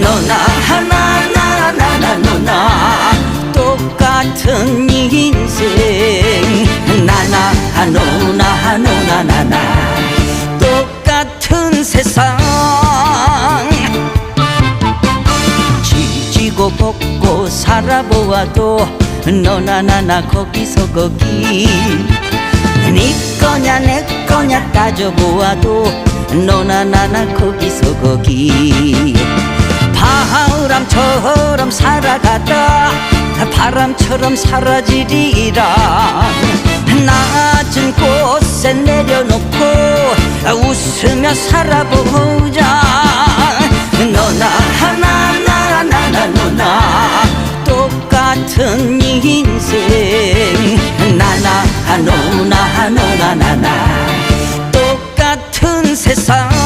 너나 하나 나 나나 너나 똑같은 인생. 나나 너나 너나 나나. 똑같은 세상. 지지고 볶고 살아보아도 너나 나나 거기서 거기. 네 거냐 내 거냐 따져보아도 너나 나나 거기서 거기 바람처럼 살아가다 바람처럼 사라지리라. 낮은 곳에 내려놓고 웃으며 살아보자. 너나 하나 나나 너나 똑같은 인생. 나나 너나 너나 나나. 똑같은 세상